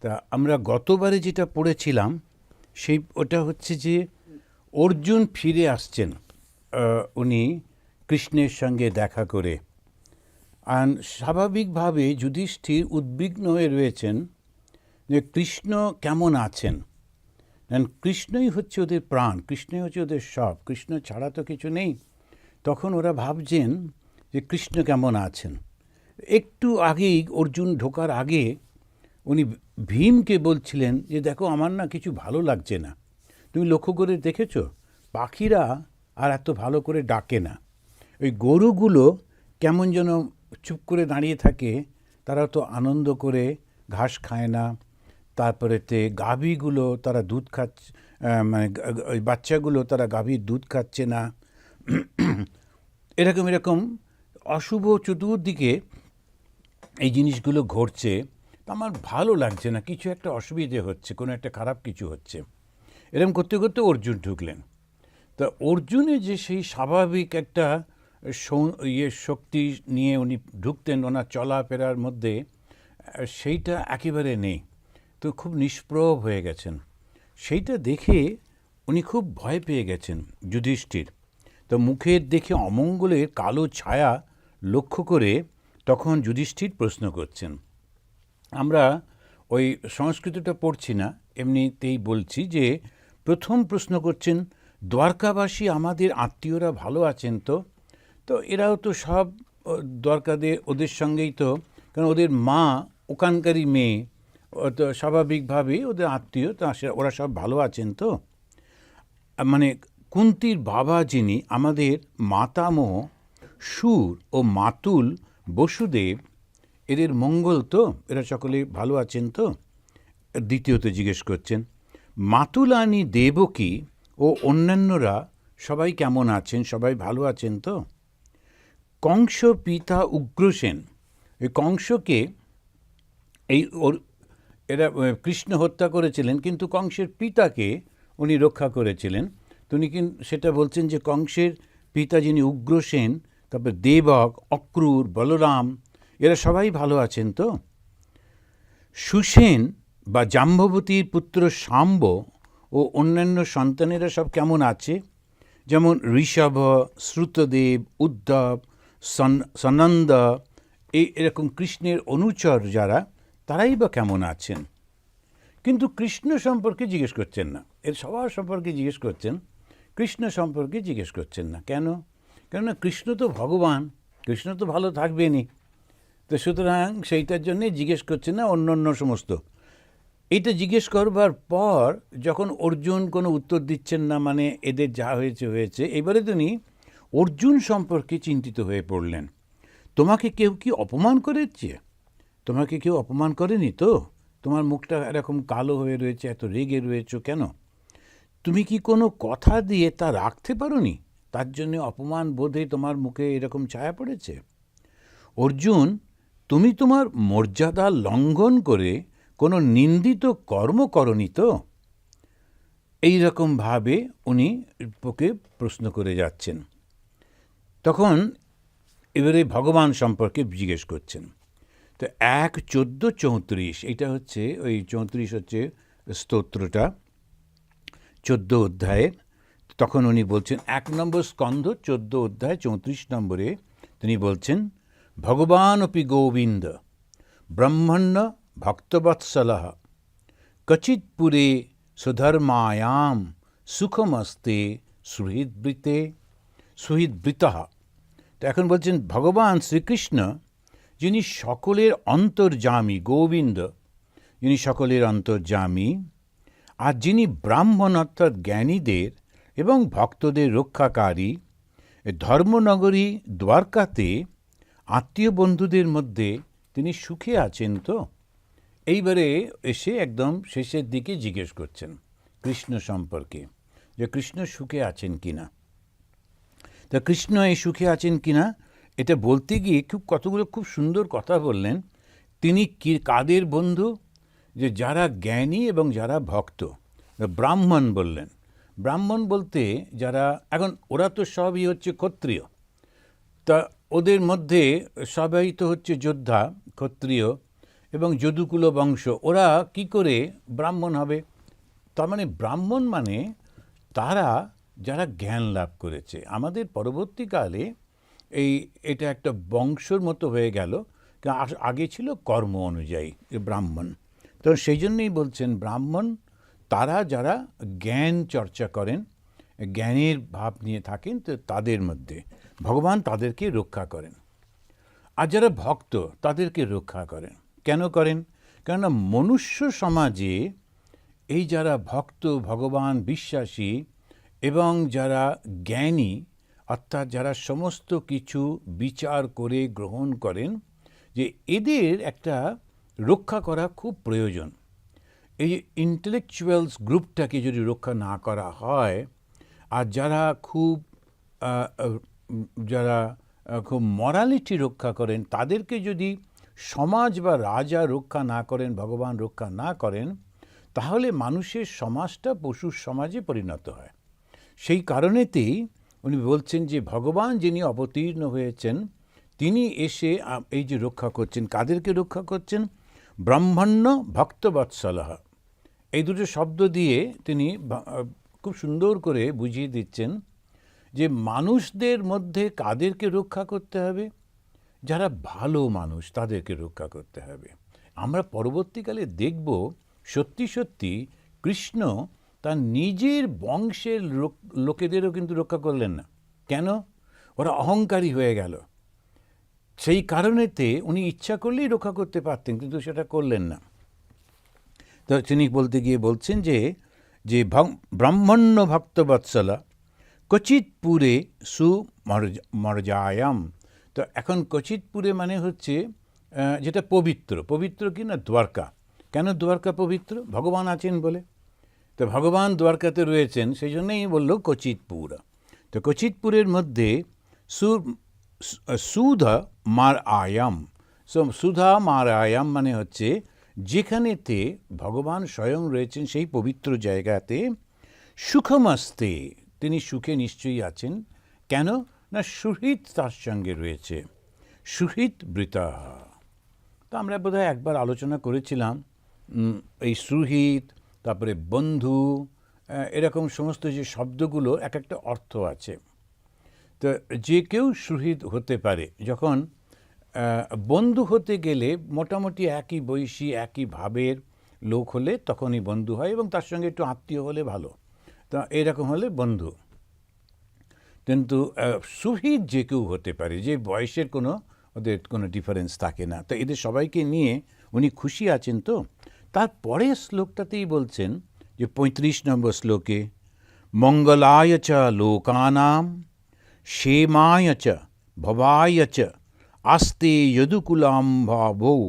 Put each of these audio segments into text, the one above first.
তা আমরা গতবারে যেটা পড়েছিলাম, সেই, ওটা হচ্ছে যে অর্জুন ফিরে আসছেন উনি কৃষ্ণের সঙ্গে দেখা করে। আর স্বাভাবিকভাবে যুধিষ্ঠির উদ্বিগ্ন হয়ে রয়েছেন যে কৃষ্ণ কেমন আছেন? কৃষ্ণই হচ্ছে ওদের প্রাণ, কৃষ্ণই হচ্ছে ওদের সব, কৃষ্ণ ছাড়া তো কিছু নেই। তখন ওরা ভাবছেন যে কৃষ্ণ কেমন আছেন? একটু আগেই অর্জুন ঢোকার আগে উনি ভীমকে বলছিলেন যে, দেখো, আমার না কিছু ভালো লাগছে না। তুমি লক্ষ্য করে দেখেছ? পাখিরা আর এত ভালো করে ডাকে না। ওই গরুগুলো কেমন যেন চুপ করে দাঁড়িয়ে থাকে, তারা তো আনন্দ করে ঘাস খায় না। তারপরেতে গাভীগুলো তারা দুধ খাচ্ছে মানে ওই বাচ্চাগুলো তারা গাভীর দুধ খাচ্ছে না। এরকম এরকম অশুভ চতুর্দিকে এই জিনিসগুলো ঘটছে। আমার ভালো লাগছে না, কিছু একটা অসুবিধে হচ্ছে, কোনো একটা খারাপ কিছু হচ্ছে। এরকম করতে করতে অর্জুন ঢুকলেন। তা অর্জুনে যে সেই স্বাভাবিক একটা ইয়ে শক্তি নিয়ে উনি ঢুকতেন, ওনার চলাফেরার মধ্যে সেইটা একেবারে নেই। তো খুব নিষ্প্রভ হয়ে গেছেন। সেইটা দেখে উনি খুব ভয় পেয়ে গেছেন যুধিষ্ঠির। তো মুখের দেখে অমঙ্গলের কালো ছায়া লক্ষ্য করে তখন যুধিষ্ঠির প্রশ্ন করছেন আমরা ওই সংস্কৃতটা পড়ছি না, এমনিতেই বলছি যে প্রথম প্রশ্ন করছেন, দ্বারকাবাসী আমাদের আত্মীয়রা ভালো আছেন তো? তো এরাও তো সব দ্বারকাদের ওদের সঙ্গেই তো, কারণ ওদের মা ওখানকারই মেয়ে তো স্বাভাবিকভাবেই ওদের আত্মীয়, তো ওরা সব ভালো আছেন তো? মানে কুন্তির বাবা যিনি, আমাদের মাতামহ সুর ও মাতুল বসুদেব এদের মঙ্গল তো, এরা সকলে ভালো আছেন তো? দ্বিতীয়ত জিজ্ঞেস করছেন, মাতুলানি দেবকী ও অন্যান্যরা সবাই কেমন আছেন, সবাই ভালো আছেন তো? কংস পিতা উগ্রসেন এই কংসকে এই ওর, এরা কৃষ্ণ হত্যা করেছিলেন, কিন্তু কংসের পিতাকে উনি রক্ষা করেছিলেন। তো উনি কিন, সেটা বলছেন যে কংসের পিতা যিনি উগ্রসেন তারপর দেবক, অক্রূর, বলরাম এরা সবাই ভালো আছেন তো? সুসেন বা জাম্ববতীর পুত্র শাম্ব ও অন্যান্য সন্তানেরা সব কেমন আছে? যেমন ঋষভ, শ্রুতদেব, উদ্ধব, সন- সনন্দ এই এরকম কৃষ্ণের অনুচর যারা, তারাই বা কেমন আছেন? কিন্তু কৃষ্ণ সম্পর্কে জিজ্ঞেস করছেন না। এর সবার সম্পর্কে জিজ্ঞেস করছেন, কৃষ্ণ সম্পর্কে জিজ্ঞেস করছেন না। কেন? কেননা কৃষ্ণ তো ভগবান, কৃষ্ণ তো ভালো থাকবেনই। তো সুতরাং সেইটার জন্যে জিজ্ঞেস করছে না অন্য অন্য সমস্ত। এইটা জিজ্ঞেস করবার পর যখন অর্জুন কোনো উত্তর দিচ্ছেন না মানে এদের যা হয়েছে হয়েছে, এবারে তিনি অর্জুন সম্পর্কে চিন্তিত হয়ে পড়লেন। তোমাকে কেউ কি অপমান করেছে? তোমাকে কেউ অপমান করেনি তো? তোমার মুখটা এরকম কালো হয়ে রয়েছে, এত রেগে রয়েছো কেন? তুমি কি কোনো কথা দিয়ে তা রাখতে পারোনি? তার জন্য অপমান বোধে তোমার মুখে এরকম ছায়া পড়েছে? অর্জুন তুমি তোমার মর্যাদা লঙ্ঘন করে কোনো নিন্দিত কর্ম করনি তো? এই রকমভাবে উনি ওকে প্রশ্ন করে যাচ্ছেন। তখন এবারে ভগবান সম্পর্কে জিজ্ঞেস করছেন। তো এক চোদ্দ চৌত্রিশ, এটা হচ্ছে ওই চৌত্রিশ হচ্ছে স্তোত্রটা, চোদ্দ অধ্যায়ে। তখন উনি বলছেন, এক নম্বর স্কন্ধ, চোদ্দ অধ্যায়, চৌত্রিশ নম্বরে তিনি বলছেন ভগবান অপি গোবিন্দ ব্রহ্মণ্য ভক্তবৎসল কচিৎপুরে সুধর্মায়াম সুখমস্তে সুহৃদবৃতে সুহৃদবৃত তো এখন বলছেন, ভগবান শ্রীকৃষ্ণ, যিনি সকলের অন্তর্যামী গোবিন্দ, যিনি সকলের অন্তর্জামী আর যিনি ব্রাহ্মণ অর্থাৎ জ্ঞানীদের এবং ভক্তদের রক্ষাকারী, ধর্মনগরী, দ্বারকাতে আত্মীয় বন্ধুদের মধ্যে তিনি সুখে আছেন তো? এইবারে এসে একদম শেষের দিকে জিজ্ঞেস করছেন কৃষ্ণ সম্পর্কে যে কৃষ্ণ সুখে আছেন কিনা। তা কৃষ্ণ এই সুখে আছেন কিনা এটা বলতে গিয়ে খুব কতগুলো খুব সুন্দর কথা বললেন। তিনি কি কাদের বন্ধু? যে যারা জ্ঞানী এবং যারা ভক্ত। ব্রাহ্মণ বললেন। ব্রাহ্মণ বলতে যারা, এখন ওরা তো সবই হচ্ছে ক্ষত্রিয়। তা ওদের মধ্যে সবাই তো হচ্ছে যোদ্ধা, ক্ষত্রিয় এবং যদুকুল বংশ। ওরা কি করে ব্রাহ্মণ হবে? তার মানে ব্রাহ্মণ মানে তারা যারা জ্ঞান লাভ করেছে। আমাদের পরবর্তীকালে এই এটা একটা বংশর মতো হয়ে গেল। আগে ছিল কর্ম অনুযায়ী ব্রাহ্মণ। তো সেই জন্যই বলছেন ব্রাহ্মণ তারা যারা জ্ঞান চর্চা করেন জ্ঞানের ভাব নিয়ে থাকেন তো তাদের মধ্যে। ভগবান তাদেরকে রক্ষা করেন। আর যারা ভক্ত, তাদেরকে রক্ষা করেন। কেন করেন? কেননা মনুষ্য সমাজে এই যারা ভক্ত, ভগবান, বিশ্বাসী এবং যারা জ্ঞানী, অর্থাৎ যারা সমস্ত কিছু বিচার করে গ্রহণ করেন, যে এদের একটা রক্ষা করা খুব প্রয়োজন। এই যে ইন্টেলেকচুয়ালস গ্রুপটাকে যদি রক্ষা না করা হয় আর যারা খুব যারা খুব মরালিটি রক্ষা করেন, তাদেরকে যদি সমাজ বা রাজা রক্ষা না করেন, ভগবান রক্ষা না করেন, তাহলে মানুষের সমাজটা পশুর সমাজে পরিণত হয়। সেই কারণেতেই উনি বলছেন যে, ভগবান যিনি অবতীর্ণ হয়েছেন, তিনি এসে এই যে রক্ষা করছেন, কাদেরকে রক্ষা করছেন? ব্রহ্মণ্য ভক্তবৎসলহ। এই দুটো শব্দ দিয়ে তিনি খুব সুন্দর করে বুঝিয়ে দিচ্ছেন যে মানুষদের মধ্যে কাদেরকে রক্ষা করতে হবে? যারা ভালো মানুষ, তাদেরকে রক্ষা করতে হবে। আমরা পরবর্তীকালে দেখব সত্যি সত্যি কৃষ্ণ তার নিজের বংশের লোকেদেরও কিন্তু রক্ষা করলেন না। কেন? ওরা অহংকারী হয়ে গেল। সেই কারণেতে উনি ইচ্ছা করলেই রক্ষা করতে পারতেন, কিন্তু সেটা করলেন না। তো তিনি বলতে গিয়ে বলছেন যে যে ব্রাহ্মণ্য ভক্তবৎসলা কচিতপুরে সুমর্যায়াম তো এখন কচিতপুরে মানে হচ্ছে যেটা পবিত্র। পবিত্র কি না? দ্বারকা। কেন দ্বারকা পবিত্র? ভগবান আছেন বলে। তো ভগবান দ্বারকাতে রয়েছেন, সেই জন্যই বলল কচিতপুর তো কচিতপুরের মধ্যে সু, সুধা মার আয়াম। সো সুধা মার আয়াম মানে হচ্ছে যেখানেতে ভগবান স্বয়ং রয়েছেন সেই পবিত্র জায়গাতে, সুখমাস্তে তিনি সুখে নিশ্চয়ই আছেন। কেন? না, সুহৃত তার সঙ্গে রয়েছে। সুহৃত বৃতা। তো আমরা বোধহয় একবার আলোচনা করেছিলাম এই সুহিত, তারপরে বন্ধু এরকম সমস্ত যে শব্দগুলো এক একটা অর্থ আছে। তো যে কেউ সুহৃদ হতে পারে, যখন বন্ধু হতে গেলে মোটামুটি একই বয়সী, একই ভাবের লোক হলে তখনই বন্ধু হয় এবং তার সঙ্গে একটু আত্মীয় হলে ভালো। তা এরকম হলে বন্ধু। কিন্তু সুহিত যে কেউ হতে পারে, যে বয়সের কোনো ওদের কোনো ডিফারেন্স থাকে না। তো এদের সবাইকে নিয়ে উনি খুশি আছেন তো? তারপরে শ্লোকটাতেই বলছেন যে পঁয়ত্রিশ নম্বর শ্লোকে, মঙ্গলায় চ লোকানাম, সেমায় চ ভবায় চ আস্তে যদুকুলাম্ভাবৌ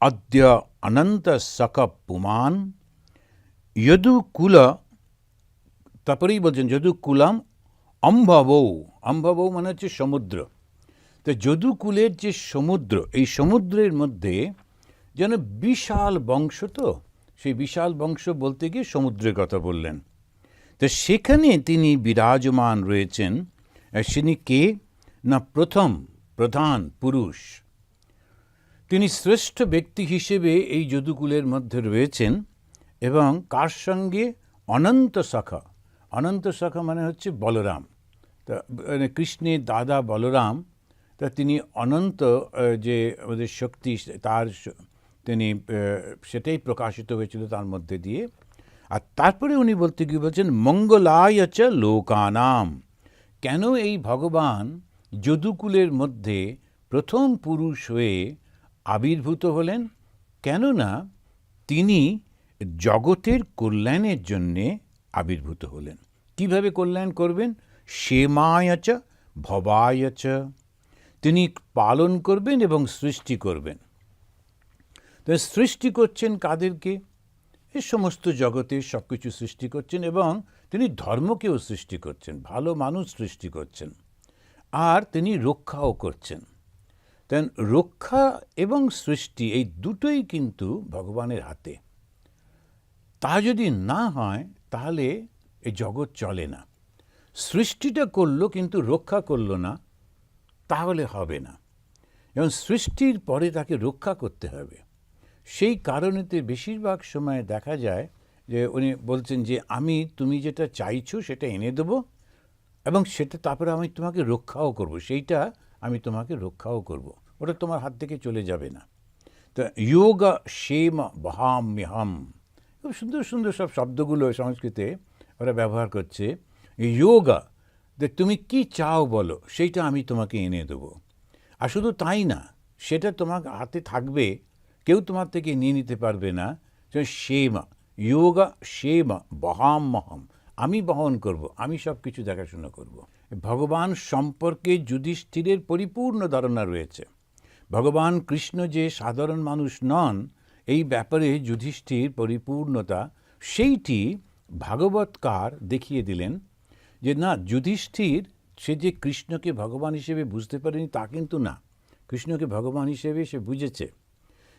অদ্য অনন্ত সক পুমান যদুকুল তারপরেই বলছেন যদুকুলাম অম্ভাবৌ অম্ভাবৌ মানে হচ্ছে সমুদ্র তো যদুকুলের যে সমুদ্র এই সমুদ্রের মধ্যে যেন বিশাল বংশ তো সেই বিশাল বংশ বলতে গিয়ে সমুদ্রের কথা বললেন তো সেখানে তিনি বিরাজমান রয়েছেন তিনি কে না প্রথম প্রধান পুরুষ। তিনি শ্রেষ্ঠ ব্যক্তি হিসেবে এই যদুকুলের মধ্যে রয়েছেন এবং কার সঙ্গে? অনন্ত শাখা। অনন্ত শাখা মানে হচ্ছে বলরাম। তা মানে কৃষ্ণের দাদা বলরাম, তা তিনি অনন্ত যে আমাদের শক্তি, তার তিনি সেটাই প্রকাশিত হয়েছিল তার মধ্যে দিয়ে। আর তারপরে উনি বলতে গিয়ে বলছেন, মঙ্গলায় লোকানাম। কেন এই ভগবান যদুকুলের মধ্যে প্রথম পুরুষ হয়ে আবির্ভূত হলেন, কেননা তিনি জগতের কল্যাণের জন্যে আবির্ভূত হলেন। কীভাবে কল্যাণ করবেন? সেমায়চ, ভবায়চ। তিনি পালন করবেন এবং সৃষ্টি করবেন। তো সৃষ্টি করছেন কাদেরকে? এ সমস্ত জগতে সব কিছু সৃষ্টি করছেন এবং তিনি ধর্মকেও সৃষ্টি করছেন, ভালো মানুষ সৃষ্টি করছেন। আর তিনি রক্ষাও করছেন। তেন রক্ষা এবং সৃষ্টি এই দুটোই কিন্তু ভগবানের হাতে। তা যদি না হয়, তাহলে এই জগৎ চলে না। সৃষ্টিটা করল কিন্তু রক্ষা করল না, তাহলে হবে না। এবং সৃষ্টির পরে তাকে রক্ষা করতে হবে। সেই কারণেতে বেশিরভাগ সময় দেখা যায় যে উনি বলছেন যে, আমি, তুমি যেটা চাইছো সেটা এনে দেবো এবং সেটা তারপরে আমি তোমাকে রক্ষাও করব। সেইটা আমি তোমাকে রক্ষাও করব। ওটা তোমার হাত থেকে চলে যাবে না। তো যোগা সেম মিহাম। খুব সুন্দর সুন্দর সব শব্দগুলো সংস্কৃতে ওরা ব্যবহার করছে। যোগা যে তুমি কি চাও বলো, সেইটা আমি তোমাকে এনে দেবো। আর শুধু তাই না, সেটা তোমার হাতে থাকবে, কেউ তোমার থেকে নিয়ে নিতে পারবে না। সেমা যোগা সেমা বহাম মহম। আমি বহন করব, আমি সব কিছু দেখাশোনা করব। ভগবান সম্পর্কে যুধিষ্ঠিরের পরিপূর্ণ ধারণা রয়েছে। ভগবান কৃষ্ণ যে সাধারণ মানুষ নন, এই ব্যাপারে যুধিষ্ঠির পরিপূর্ণতা সেইটি ভাগবতকার দেখিয়ে দিলেন যে না, যুধিষ্ঠির সে যে কৃষ্ণকে ভগবান হিসেবে বুঝতে পারেনি তা কিন্তু না। কৃষ্ণকে ভগবান হিসেবে সে বুঝেছে।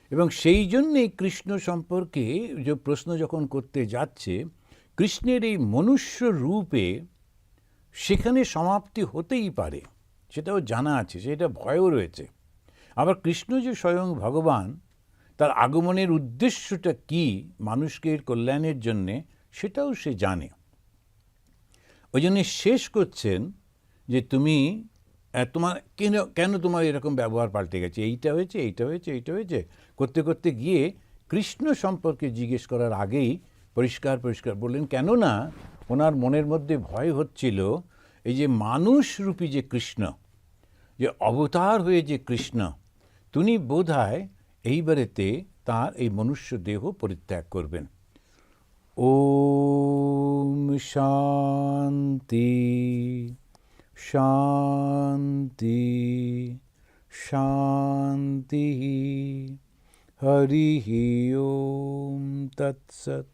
এবং সেই জন্যেই কৃষ্ণ সম্পর্কে যে প্রশ্ন যখন করতে যাচ্ছে কৃষ্ণের এই মনুষ্য রূপে সেখানে সমাপ্তি হতেই পারে, সেটাও জানা আছে, সেটা ভয়ও রয়েছে। আবার কৃষ্ণ যে স্বয়ং ভগবান, তার আগমনের উদ্দেশ্যটা কি মানুষকে কল্যাণের জন্যে, সেটাও সে জানে। ওই জন্য শেষ করছেন যে তুমি তোমার কেন কেন তোমার এরকম ব্যবহার পাল্টে গেছে? এইটা হয়েছে এইটা হয়েছে এইটা হয়েছে। করতে করতে গিয়ে কৃষ্ণ সম্পর্কে জিজ্ঞেস করার আগেই পরিষ্কার পরিষ্কার বললেন কেননা ওনার মনের মধ্যে ভয় হচ্ছিল এই যে মানুষরূপী যে কৃষ্ণ, যে অবতার হয়ে যে কৃষ্ণ, তিনি বোধ হয় এইবারেতে তার এই মনুষ্য দেহ পরিত্যাগ করবেন। ওম শান্তি শান্তি শান্তি হরি ওম তৎসৎ।